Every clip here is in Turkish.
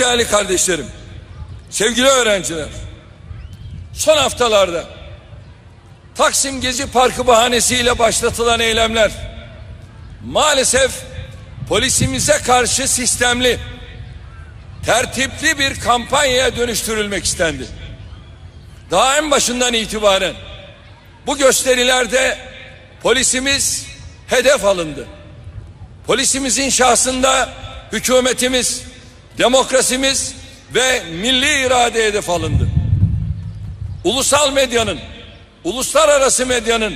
Değerli kardeşlerim, sevgili öğrenciler, son haftalarda Taksim Gezi Parkı bahanesiyle başlatılan eylemler maalesef polisimize karşı sistemli, tertipli bir kampanyaya dönüştürülmek istendi. Daha en başından itibaren bu gösterilerde polisimiz hedef alındı. Polisimizin şahsında hükümetimiz, demokrasimiz ve milli irade hedef alındı. Ulusal medyanın, uluslararası medyanın,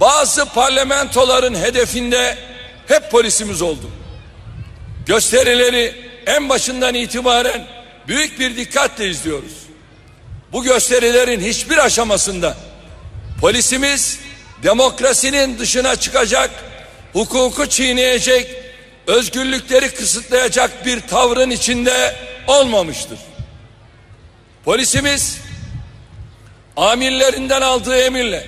bazı parlamentoların hedefinde hep polisimiz oldu. Gösterileri en başından itibaren büyük bir dikkatle izliyoruz. Bu gösterilerin hiçbir aşamasında polisimiz demokrasinin dışına çıkacak, hukuku çiğneyecek, özgürlükleri kısıtlayacak bir tavrın içinde olmamıştır. Polisimiz amirlerinden aldığı emirle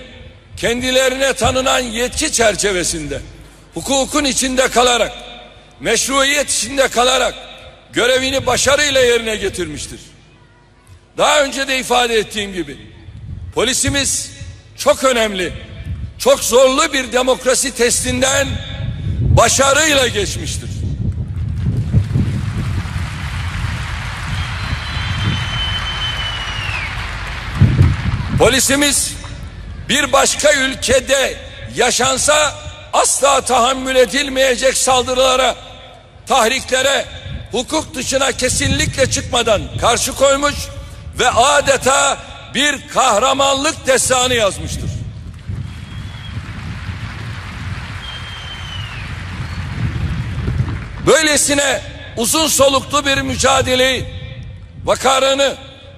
kendilerine tanınan yetki çerçevesinde hukukun içinde kalarak meşruiyet içinde kalarak görevini başarıyla yerine getirmiştir. Daha önce de ifade ettiğim gibi polisimiz çok önemli, çok zorlu bir demokrasi testinden başarıyla geçmiştir. Polisimiz bir başka ülkede yaşansa asla tahammül edilmeyecek saldırılara, tahriklere, hukuk dışına kesinlikle çıkmadan karşı koymuş ve adeta bir kahramanlık destanı yazmıştır. Böylesine uzun soluklu bir mücadeleyi, vakarını,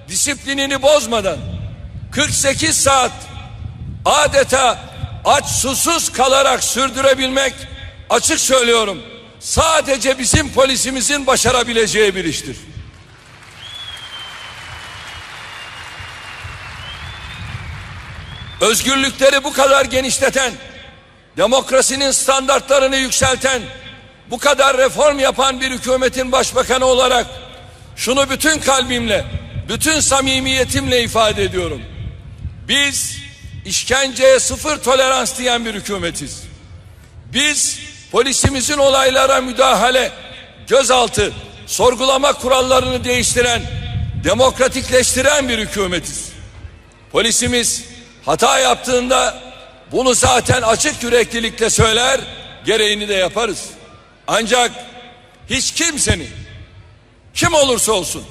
disiplinini bozmadan 48 saat adeta aç susuz kalarak sürdürebilmek açık söylüyorum sadece bizim polisimizin başarabileceği bir iştir. Özgürlükleri bu kadar genişleten, demokrasinin standartlarını yükselten, bu kadar reform yapan bir hükümetin başbakanı olarak şunu bütün kalbimle, bütün samimiyetimle ifade ediyorum. Biz işkenceye sıfır tolerans diyen bir hükümetiz. Biz polisimizin olaylara müdahale, gözaltı, sorgulama kurallarını değiştiren, demokratikleştiren bir hükümetiz. Polisimiz hata yaptığında bunu zaten açık yüreklilikle söyler, gereğini de yaparız. Ancak hiç kimsenin kim olursa olsun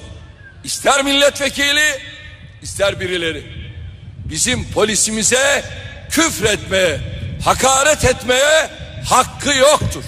ister milletvekili ister birileri bizim polisimize küfretmeye, hakaret etmeye hakkı yoktur.